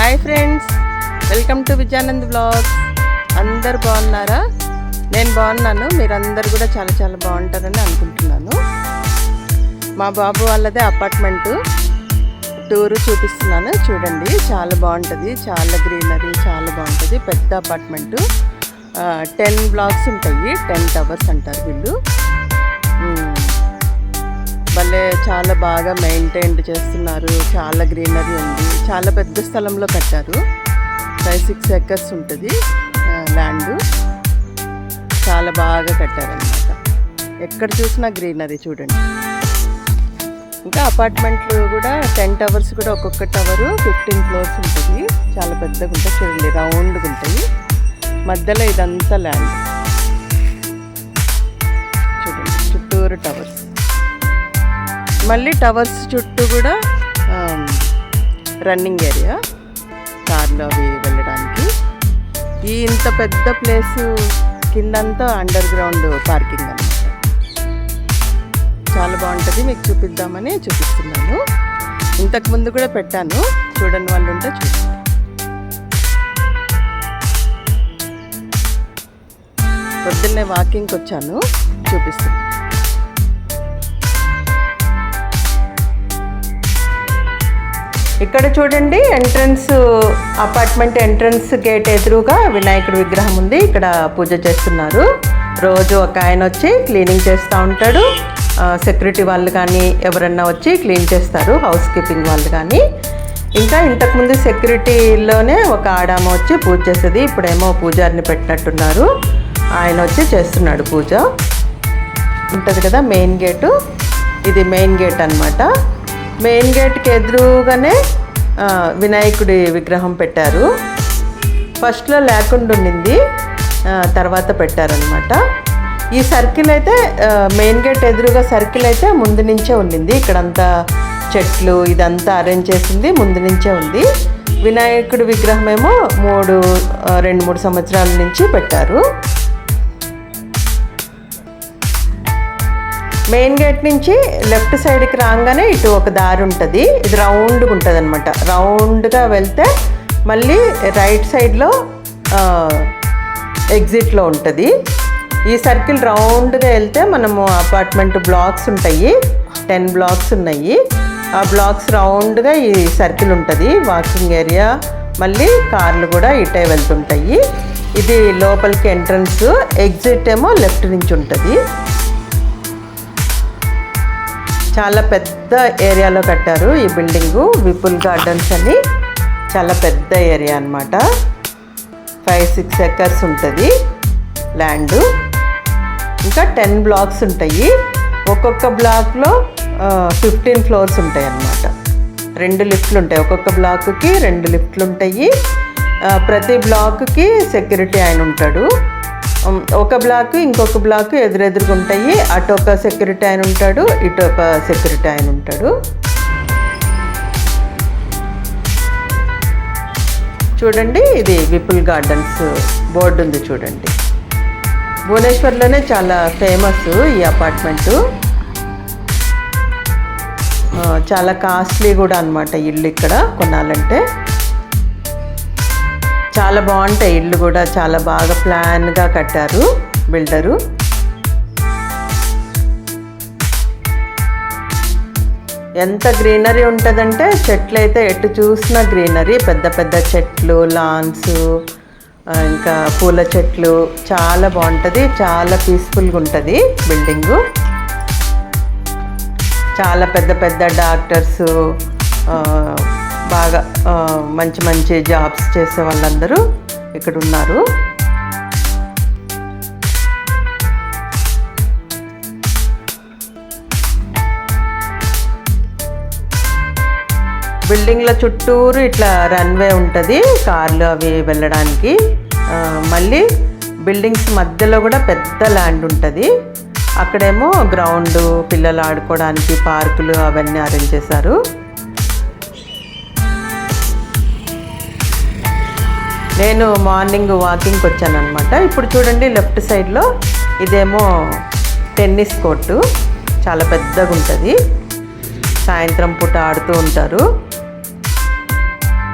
Hi friends. Welcome to Vijayanand blogs. అందరు బాగున్నారా? నేను బాగున్నాను. మీరందరు కూడా చాలా చాలా బాగుంటారని అనుకుంటున్నాను. మా బాబు వాళ్ళదే అపార్ట్మెంటు. టూరు చూపిస్తున్నాను. చూడండి చాలా బాగుంటుంది. చాలా గ్రీనరీ చాలా బాగుంటుంది. పెద్ద అపార్ట్మెంటు. టెన్ బ్లాక్స్ ఉంటాయి. టెన్ టవర్స్ అంటారు వీళ్ళు. భలే చాలా బాగా మెయింటైన్ చేస్తున్నారు. చాలా గ్రీనరీ ఉంది. చాలా పెద్ద స్థలంలో కట్టారు. ఫైవ్ సిక్స్ ఎకర్స్ ఉంటుంది. ల్యాండ్ చాలా బాగా కట్టారనమాట ఎక్కడ చూసినా గ్రీనరీ చూడండి. ఇంకా అపార్ట్మెంట్లు కూడా టెన్ టవర్స్ కూడా ఒక్కొక్క టవరు ఫిఫ్టీన్ ఫ్లోర్స్ ఉంటుంది. చాలా పెద్దగా ఉంటుంది చూడండి రౌండ్గా ఉంటాయి. మధ్యలో ఇదంతా ల్యాండ్ చూడండి చుట్టూరు టవర్స్ మళ్ళీ టవర్స్ చుట్టూ కూడా రన్నింగ్ ఏరియా కార్లో అవి వెళ్ళడానికి. ఈ ఇంత పెద్ద ప్లేసు కిందంతా అండర్ గ్రౌండ్ పార్కింగ్ అనమాట చాలా బాగుంటుంది మీకు చూపిద్దామని చూపిస్తున్నాను. ఇంతకు ముందు కూడా పెట్టాను చూడని వాళ్ళు ఉంటే చూడండి. పొద్దున్నే వాకింగ్కి వచ్చాను చూపిస్తాను ఇక్కడ చూడండి ఎంట్రన్స్ అపార్ట్మెంట్ ఎంట్రన్స్ గేట్ ఎదురుగా వినాయకుడి విగ్రహం ఉంది. ఇక్కడ పూజ చేస్తున్నారు. రోజు ఒక ఆయన వచ్చి క్లీనింగ్ చేస్తూ ఉంటాడు. సెక్యూరిటీ వాళ్ళు కానీ ఎవరన్నా వచ్చి క్లీన్ చేస్తారు హౌస్ కీపింగ్ వాళ్ళు కానీ. ఇంకా ఇంతకుముందు సెక్యూరిటీలోనే ఒక ఆడామ వచ్చి పూజ చేసేది. ఇప్పుడేమో పూజారిని పెట్టినట్టున్నారు. ఆయన వచ్చి చేస్తున్నాడు పూజ. ఉంటుంది కదా మెయిన్ గేటు ఇది మెయిన్ గేట్ అన్నమాట. మెయిన్ గేట్కి ఎదురుగానే వినాయకుడి విగ్రహం పెట్టారు. ఫస్ట్లో లేకుండా ఉండింది తర్వాత పెట్టారనమాట ఈ సర్కిల్ అయితే మెయిన్ గేట్ ఎదురుగా సర్కిల్ అయితే ముందు నుంచే ఉండింది. ఇక్కడంతా చెట్లు ఇదంతా అరేంజ్ చేసింది ముందు నుంచే ఉంది. వినాయకుడి విగ్రహం ఏమో మూడు రెండు మూడు సంవత్సరాల నుంచి పెట్టారు. మెయిన్ గేట్ నుంచి లెఫ్ట్ సైడ్కి రాగానే ఇటు ఒక దారి ఉంటుంది. ఇది రౌండ్గా ఉంటుంది అనమాట రౌండ్గా వెళ్తే మళ్ళీ రైట్ సైడ్లో ఎగ్జిట్లో ఉంటుంది. ఈ సర్కిల్ రౌండ్గా వెళ్తే మనము అపార్ట్మెంట్ బ్లాక్స్ ఉంటాయి. టెన్ బ్లాక్స్ ఉన్నాయి. ఆ బ్లాక్స్ రౌండ్గా ఈ సర్కిల్ ఉంటుంది. వాకింగ్ ఏరియా మళ్ళీ కార్లు కూడా ఇటే వెళ్తుంటాయి. ఇది లోపలికి ఎంట్రన్స్. ఎగ్జిట్ ఏమో లెఫ్ట్ నుంచి ఉంటుంది. చాలా పెద్ద ఏరియాలో కట్టారు ఈ బిల్డింగు. విపుల్ గార్డెన్స్ అని చాలా పెద్ద ఏరియా అన్నమాట. ఫైవ్ సిక్స్ ఎకర్స్ ఉంటుంది ల్యాండ్. ఇంకా టెన్ బ్లాక్స్ ఉంటాయి. ఒక్కొక్క బ్లాక్లో ఫిఫ్టీన్ ఫ్లోర్స్ ఉంటాయి అన్నమాట. రెండు లిఫ్ట్లు ఉంటాయి. ఒక్కొక్క బ్లాక్కి రెండు లిఫ్ట్లు ఉంటాయి. ప్రతి బ్లాక్కి సెక్యూరిటీ ఆయన ఉంటాడు. ఒక బ్లాక్ ఇంకొక బ్లాక్ ఎదురెదురుగా ఉంటాయి. అటు ఒక సెక్యూరిటీ ఆయన ఉంటాడు ఇటు ఒక సెక్యూరిటీ ఆయన ఉంటాడు. చూడండి ఇది విపుల్ గార్డెన్స్ బోర్డు ఉంది చూడండి. భువనేశ్వర్లోనే చాలా ఫేమస్ ఈ అపార్ట్మెంటు. చాలా కాస్ట్లీ కూడా అనమాట ఇల్లు ఇక్కడ కొనాలంటే. చాలా బాగుంటాయి. ఇల్లు కూడా చాలా బాగా ప్లాన్గా కట్టారు బిల్డరు. ఎంత గ్రీనరీ ఉంటుందంటే చెట్లు అయితే ఎటు చూసినా గ్రీనరీ పెద్ద పెద్ద చెట్లు లాన్స్ ఇంకా పూల చెట్లు చాలా బాగుంటుంది. చాలా పీస్ఫుల్గా ఉంటుంది బిల్డింగు. చాలా పెద్ద పెద్ద డాక్టర్స్ బాగా మంచి మంచి జాబ్స్ చేసే వాళ్ళందరూ ఇక్కడ ఉన్నారు బిల్డింగ్ల చుట్టూరు ఇట్లా రన్వే ఉంటుంది కార్లు అవి వెళ్ళడానికి. మళ్ళీ బిల్డింగ్స్ మధ్యలో కూడా పెద్ద ల్యాండ్ ఉంటుంది. అక్కడేమో గ్రౌండ్ పిల్లలు ఆడుకోవడానికి పార్కులు అవన్నీ అరేంజ్ చేశారు. నేను మార్నింగ్ వాకింగ్కి వచ్చాను అనమాట ఇప్పుడు చూడండి లెఫ్ట్ సైడ్లో ఇదేమో టెన్నిస్ కోర్టు. చాలా పెద్దగా ఉంటుంది. సాయంత్రం పూట ఆడుతూ ఉంటారు.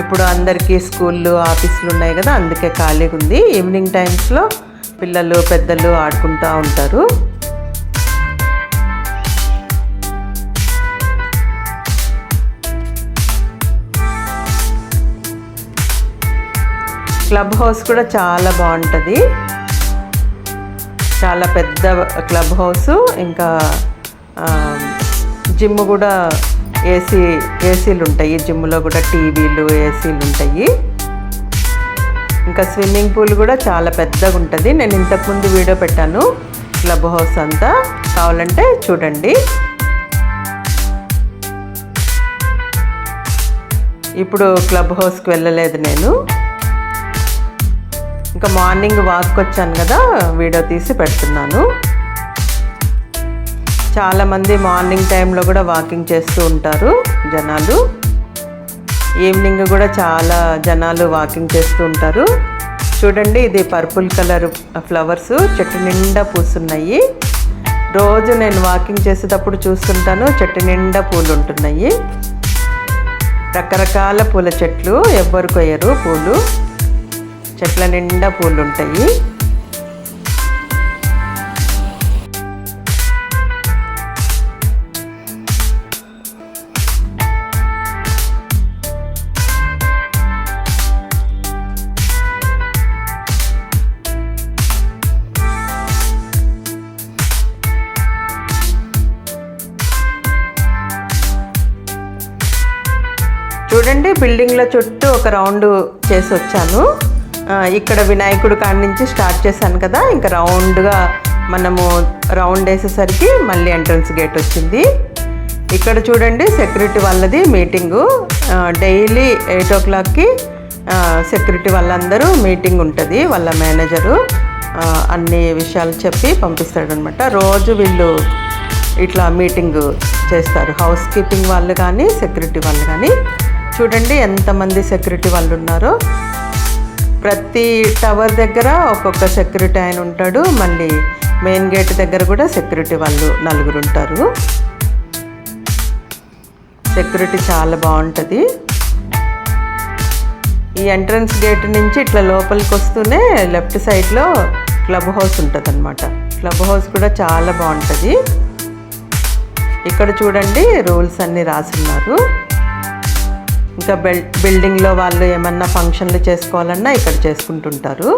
ఇప్పుడు అందరికీ స్కూళ్ళు ఆఫీసులు ఉన్నాయి కదా అందుకే ఖాళీగా ఉంది. ఈవినింగ్ టైమ్స్లో పిల్లలు పెద్దలు ఆడుకుంటూ ఉంటారు. క్లబ్ హౌస్ కూడా చాలా బాగుంటుంది. చాలా పెద్ద క్లబ్ హౌస్ ఇంకా జిమ్ కూడా ఏసీ ఏసీలు ఉంటాయి. జిమ్లో కూడా టీవీలు ఏసీలు ఉంటాయి. ఇంకా స్విమ్మింగ్ పూల్ కూడా చాలా పెద్దగా ఉంటుంది. నేను ఇంతకుముందు వీడియో పెట్టాను క్లబ్ హౌస్ అంతా. కావాలంటే చూడండి. ఇప్పుడు క్లబ్ హౌస్కి వెళ్ళలేదు నేను. ఇంకా మార్నింగ్ వాక్కి వచ్చాను కదా వీడియో తీసి పెడుతున్నాను. చాలామంది మార్నింగ్ టైంలో కూడా వాకింగ్ చేస్తూ ఉంటారు జనాలు. ఈవినింగ్ కూడా చాలా జనాలు వాకింగ్ చేస్తూ ఉంటారు. చూడండి ఇది పర్పుల్ కలర్ ఫ్లవర్స్ చెట్టు నిండా పూస్తున్నాయి రోజు నేను వాకింగ్ చేసేటప్పుడు చూస్తుంటాను చెట్టు నిండా పూలు ఉంటున్నాయి రకరకాల పూల చెట్లు ఎవ్వరు కొయ్యరు పూలు. చెట్ల నిండా పూలు ఉంటాయి చూడండి బిల్డింగ్ల చుట్టూ ఒక రౌండ్ చేసి వచ్చాను ఇక్కడ వినాయకుడు కాడి నుంచి స్టార్ట్ చేశాను కదా. ఇంకా రౌండ్గా మనము రౌండ్ వేసేసరికి మళ్ళీ ఎంట్రన్స్ గేట్ వచ్చింది. ఇక్కడ చూడండి సెక్యూరిటీ వాళ్ళది మీటింగు. డైలీ ఎయిట్ ఓ క్లాక్కి సెక్యూరిటీ వాళ్ళందరూ మీటింగ్ ఉంటుంది వాళ్ళ మేనేజరు. అన్ని విషయాలు చెప్పి పంపిస్తాడనమాట రోజు వీళ్ళు ఇట్లా మీటింగ్ చేస్తారు. హౌస్ కీపింగ్ వాళ్ళు కానీ సెక్యూరిటీ వాళ్ళు కానీ. చూడండి ఎంతమంది సెక్యూరిటీ వాళ్ళు ఉన్నారో. ప్రతి టవర్ దగ్గర ఒక్కొక్క సెక్యూరిటీ ఆయన ఉంటాడు. మళ్ళీ మెయిన్ గేట్ దగ్గర కూడా సెక్యూరిటీ వాళ్ళు నలుగురు ఉంటారు. సెక్యూరిటీ చాలా బాగుంటుంది. ఈ ఎంట్రన్స్ గేట్ నుంచి ఇట్లా లోపలికి వస్తూనే లెఫ్ట్ సైడ్లో క్లబ్ హౌస్ ఉంటుంది అనమాట క్లబ్ హౌస్ కూడా చాలా బాగుంటుంది. ఇక్కడ చూడండి రూల్స్ అన్నీ రాసున్నారు. ఇంకా బిల్ బిల్డింగ్లో వాళ్ళు ఏమన్నా ఫంక్షన్లు చేసుకోవాలన్నా ఇక్కడ చేసుకుంటుంటారు.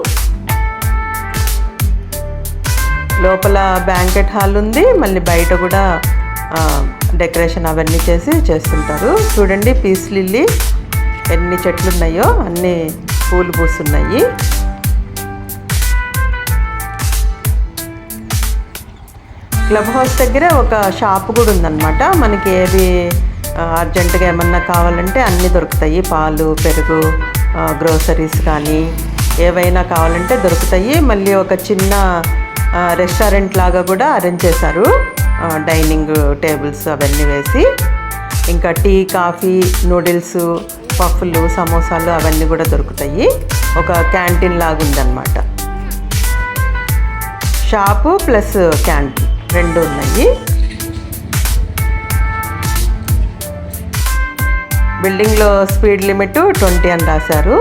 లోపల బ్యాంకెట్ హాల్ ఉంది మళ్ళీ బయట కూడా డెకరేషన్ అవన్నీ చేసి చేస్తుంటారు. చూడండి పీస్ లిల్లీ ఎన్ని చెట్లు ఉన్నాయో అన్ని పూలు పూస్తున్నాయి. క్లబ్ హౌస్ దగ్గర ఒక షాప్ కూడా ఉందన్నమాట. మనకి ఏది అర్జెంటుగా ఏమన్నా కావాలంటే అన్నీ దొరుకుతాయి. పాలు పెరుగు గ్రోసరీస్ కానీ ఏవైనా కావాలంటే దొరుకుతాయి. మళ్ళీ ఒక చిన్న రెస్టారెంట్ లాగా కూడా అరేంజ్ చేశారు. డైనింగ్ టేబుల్స్ అవన్నీ వేసి ఇంకా టీ కాఫీ నూడిల్స్ పఫ్లు సమోసాలు అవన్నీ కూడా దొరుకుతాయి. ఒక క్యాంటీన్ లాగా ఉందన్నమాట. షాపు ప్లస్ క్యాంటీన్ రెండు ఉన్నాయి. బిల్డింగ్లో స్పీడ్ లిమిట్ ట్వంటీ అని రాశారు.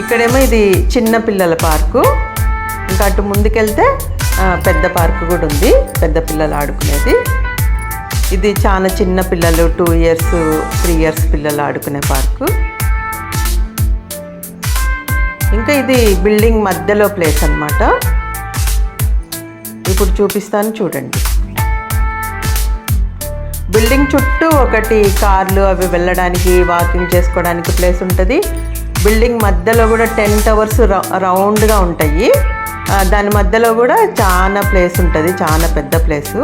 ఇక్కడేమో ఇది చిన్న పిల్లల పార్కు. ఇంకా అటు ముందుకెళ్తే పెద్ద పార్కు కూడా ఉంది. పెద్ద పిల్లలు ఆడుకునేది. ఇది చాలా చిన్న పిల్లలు టూ ఇయర్స్ త్రీ ఇయర్స్ పిల్లలు ఆడుకునే పార్కు. ఇంకా ఇది బిల్డింగ్ మధ్యలో ప్లేస్ అన్నమాట. ఇప్పుడు చూపిస్తాను చూడండి. బిల్డింగ్ చుట్టూ ఒకటి కార్లు అవి వెళ్ళడానికి వాకింగ్ చేసుకోవడానికి ప్లేస్ ఉంటుంది. బిల్డింగ్ మధ్యలో కూడా టెన్ టవర్స్ రౌండ్గా ఉంటాయి. దాని మధ్యలో కూడా చాలా ప్లేస్ ఉంటుంది చాలా పెద్ద ప్లేసు.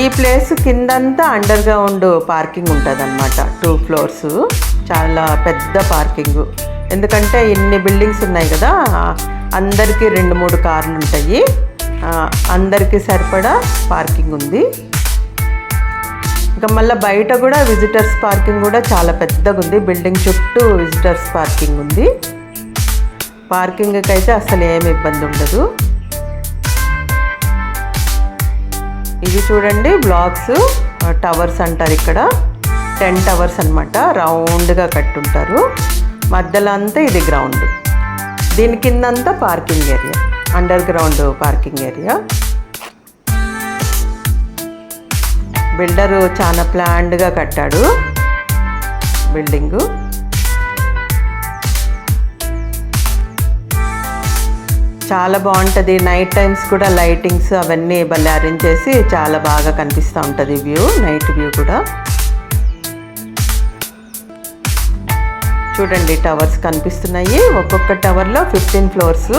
ఈ ప్లేస్ కిందంతా అండర్ గ్రౌండ్ పార్కింగ్ ఉంటుంది అనమాట టూ ఫ్లోర్స్. చాలా పెద్ద పార్కింగ్. ఎందుకంటే ఇన్ని బిల్డింగ్స్ ఉన్నాయి కదా అందరికీ రెండు మూడు కార్లు ఉంటాయి అందరికీ సరిపడా పార్కింగ్ ఉంది. ఇంకా మళ్ళీ బయట కూడా విజిటర్స్ పార్కింగ్ కూడా చాలా పెద్దగా ఉంది బిల్డింగ్ చుట్టూ విజిటర్స్ పార్కింగ్ ఉంది. పార్కింగ్కి అయితే అసలు ఏమి ఇబ్బంది ఉండదు. ఇవి చూడండి బ్లాక్స్ టవర్స్ అంటారు ఇక్కడ. టెన్ టవర్స్ అనమాట రౌండ్గా కట్టుంటారు. మధ్యలో అంతా ఇది గ్రౌండ్ దీని కిందంతా parking area under ground parking area builder చాలా ప్లాన్డ్గా కట్టాడు. బిల్డింగు. చాలా బాగుంటుంది. నైట్ టైమ్స్ కూడా లైటింగ్స్ అవన్నీ భలే అరేంజ్ చేసి చాలా బాగా కనిపిస్తూ ఉంటుంది వ్యూ నైట్ వ్యూ కూడా. చూడండి టవర్స్ కనిపిస్తున్నాయి. ఒక్కొక్క టవర్లో ఫిఫ్టీన్ ఫ్లోర్స్.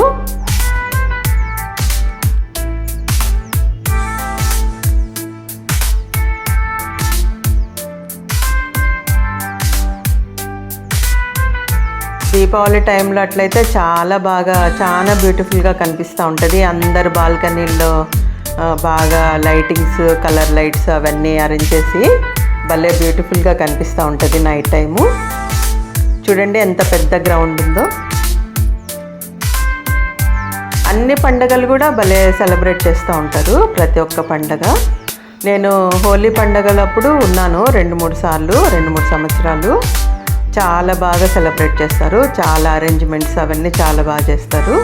దీపావళి టైంలో అట్లయితే చాలా బాగా చాలా బ్యూటిఫుల్గా కనిపిస్తూ ఉంటుంది. అందరు బాల్కనీల్లో బాగా లైటింగ్స్ కలర్ లైట్స్ అవన్నీ అరేంజ్ చేసి భలే బ్యూటిఫుల్గా కనిపిస్తూ ఉంటుంది నైట్ టైము చూడండి ఎంత పెద్ద గ్రౌండ్ ఉందో. అన్ని పండగలు కూడా భలే సెలబ్రేట్ చేస్తూ ఉంటారు ప్రతి ఒక్క పండగ. నేను హోలీ పండగలప్పుడు ఉన్నాను రెండు మూడు సార్లు రెండు మూడు సంవత్సరాలు. చాలా బాగా సెలబ్రేట్ చేస్తారు. చాలా అరేంజ్మెంట్స్ అవన్నీ చాలా బాగా చేస్తారు.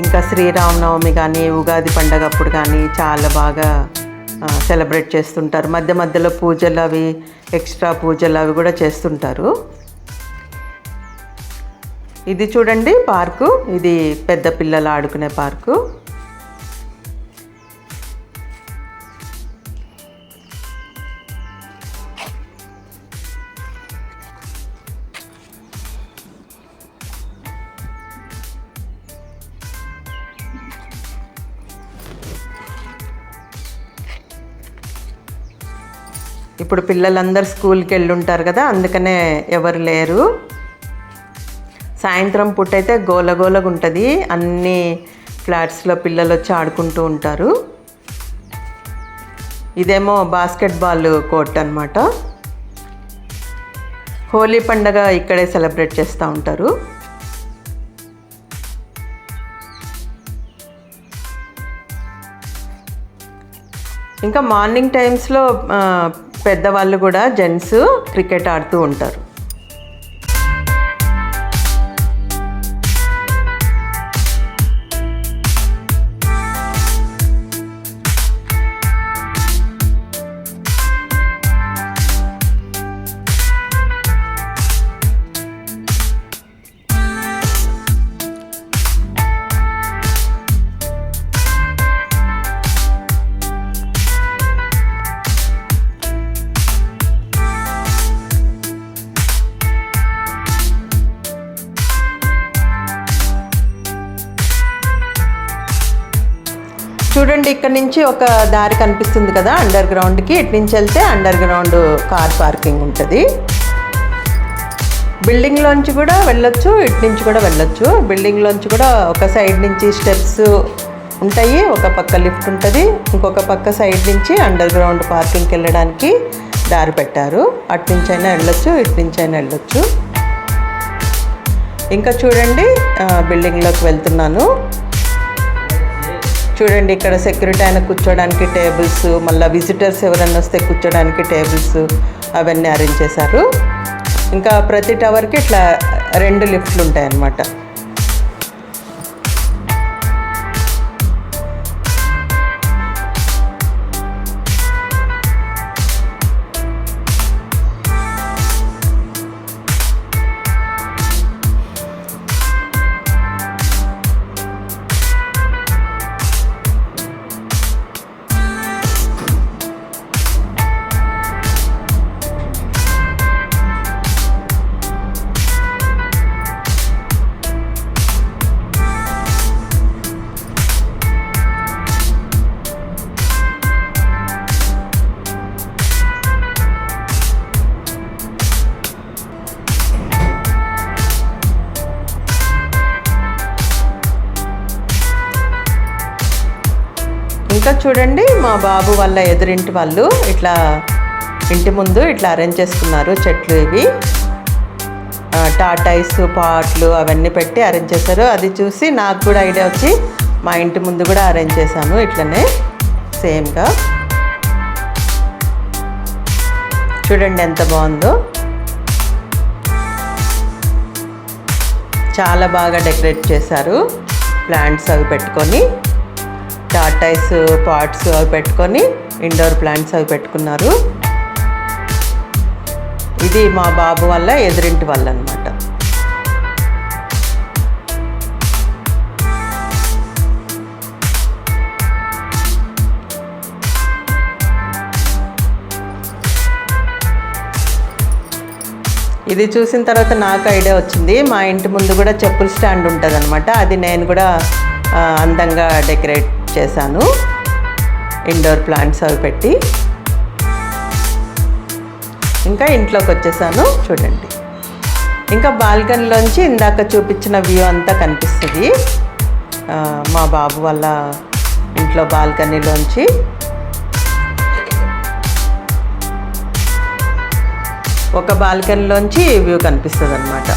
ఇంకా శ్రీరామనవమి కానీ ఉగాది పండగ అప్పుడు కానీ చాలా బాగా సెలబ్రేట్ చేస్తుంటారు. మధ్య మధ్యలో పూజలు అవి ఎక్స్ట్రా పూజలు అవి కూడా చేస్తుంటారు. ఇది చూడండి పార్కు. ఇది పెద్ద పిల్లలు ఆడుకునే పార్కు. ఇప్పుడు పిల్లలందరూ స్కూల్కి వెళ్ళి ఉంటారు కదా అందుకనే ఎవరు లేరు. సాయంత్రం పూట అయితే గోలగోలగా ఉంటుంది అన్ని ఫ్లాట్స్లో పిల్లలు వచ్చి ఆడుకుంటూ ఉంటారు. ఇదేమో బాస్కెట్బాల్ కోర్ట్ అనమాట హోలీ పండగ ఇక్కడే సెలబ్రేట్ చేస్తూ ఉంటారు. ఇంకా మార్నింగ్ టైమ్స్లో పెద్దవాళ్ళు కూడా జెంట్స్ క్రికెట్ ఆడుతూ ఉంటారు. చూడండి ఇక్కడ నుంచి ఒక దారి కనిపిస్తుంది కదా అండర్ గ్రౌండ్కి ఇటు నుంచి వెళ్తే అండర్ గ్రౌండ్ కార్ పార్కింగ్ ఉంటుంది బిల్డింగ్లోంచి కూడా వెళ్ళొచ్చు ఇటు నుంచి కూడా వెళ్ళొచ్చు. బిల్డింగ్లోంచి కూడా ఒక సైడ్ నుంచి స్టెప్స్ ఉంటాయి ఒక పక్క లిఫ్ట్ ఉంటుంది. ఇంకొక పక్క సైడ్ నుంచి అండర్ గ్రౌండ్ పార్కింగ్కి వెళ్ళడానికి దారి పెట్టారు. అటు నుంచి అయినా వెళ్ళొచ్చు ఇటు నుంచి అయినా వెళ్ళొచ్చు. ఇంకా చూడండి బిల్డింగ్లోకి వెళ్తున్నాను. చూడండి ఇక్కడ సెక్యూరిటీ ఆయన కూర్చోడానికి టేబుల్స్ మళ్ళీ విజిటర్స్ ఎవరైనా వస్తే కూర్చోడానికి టేబుల్స్ అవన్నీ అరేంజ్ చేశారు. ఇంకా ప్రతి టవర్కి ఇట్లా రెండు లిఫ్ట్లు ఉంటాయన్నమాట. చూడండి మా బాబు వాళ్ళ ఎదురింటి వాళ్ళు ఇట్లా ఇంటి ముందు ఇట్లా అరేంజ్ చేసుకున్నారు చెట్లు ఇవి. టాటాయిస్ పాట్లు అవన్నీ పెట్టి అరేంజ్ చేశారు. అది చూసి నాకు కూడా ఐడియా వచ్చి మా ఇంటి ముందు కూడా అరేంజ్ చేశాను ఇట్లనే సేమ్గా చూడండి ఎంత బాగుందో. చాలా బాగా డెకరేట్ చేశారు ప్లాంట్స్ అవి పెట్టుకొని. టాటాయిస్ పాట్స్ అవి పెట్టుకొని ఇండోర్ ప్లాంట్స్ అవి పెట్టుకున్నారు. ఇది మా బాబు వల్ల ఎదురింటి వల్ల అనమాట ఇది చూసిన తర్వాత నాకు ఐడియా వచ్చింది. మా ఇంటి ముందు కూడా చెప్పుల స్టాండ్ ఉంటుంది అనమాట అది నేను కూడా అందంగా డెకరేట్ చేశాను. ఇండోర్ ప్లాంట్స్ అవి పెట్టి. ఇంకా ఇంట్లోకి వచ్చేసాను. చూడండి. ఇంకా బాల్కనీలోంచి ఇందాక చూపించిన వ్యూ అంతా కనిపిస్తుంది. మా బాబు వాళ్ళ ఇంట్లో బాల్కనీలోంచి ఒక బాల్కనీలోంచి వ్యూ కనిపిస్తుంది అనమాట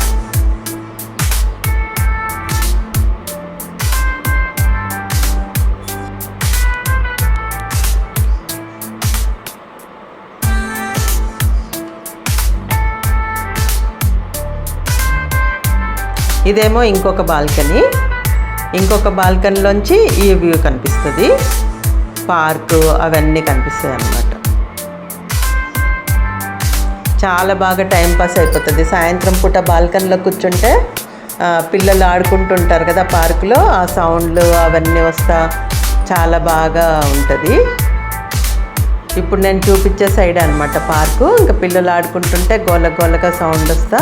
ఇదేమో ఇంకొక బాల్కనీ. ఇంకొక బాల్కనీలోంచి ఈ వ్యూ కనిపిస్తుంది. పార్కు అవన్నీ కనిపిస్తాయి అన్నమాట చాలా బాగా టైంపాస్ అయిపోతుంది. సాయంత్రం పూట బాల్కనీలో కూర్చుంటే పిల్లలు ఆడుకుంటుంటారు కదా పార్కులో ఆ సౌండ్లు అవన్నీ వస్తా చాలా బాగా ఉంటుంది. ఇప్పుడు నేను చూపించే సైడ్ అనమాట పార్కు. ఇంకా పిల్లలు ఆడుకుంటుంటే గోల గోలగా సౌండ్ వస్తా.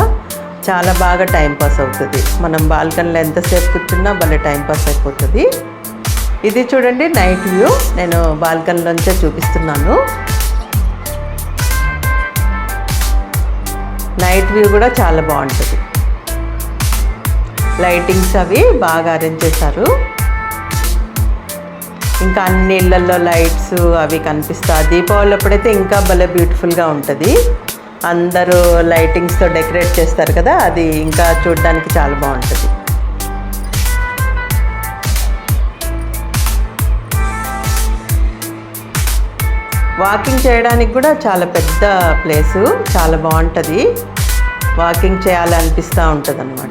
చాలా బాగా టైంపాస్ అవుతుంది. మనం బాల్కనీలో ఎంతసేపు కూర్చున్నా భలే టైంపాస్ అయిపోతుంది. ఇది చూడండి నైట్ వ్యూ నేను బాల్కనీలోంచే చూపిస్తున్నాను. నైట్ వ్యూ కూడా చాలా బాగుంటుంది. లైటింగ్స్ అవి బాగా అరేంజ్ చేశారు. ఇంకా అన్ని ఇళ్ళల్లో లైట్స్ అవి కనిపిస్తాయి. దీపావళి అప్పుడైతే ఇంకా భలే బ్యూటిఫుల్గా ఉంటుంది. అందరూ లైటింగ్స్తో డెకరేట్ చేస్తారు కదా అది ఇంకా చూడడానికి చాలా బాగుంటుంది. వాకింగ్ చేయడానికి కూడా చాలా పెద్ద ప్లేసు చాలా బాగుంటుంది. వాకింగ్ చేయాలనిపిస్తూ ఉంటుంది అన్నమాట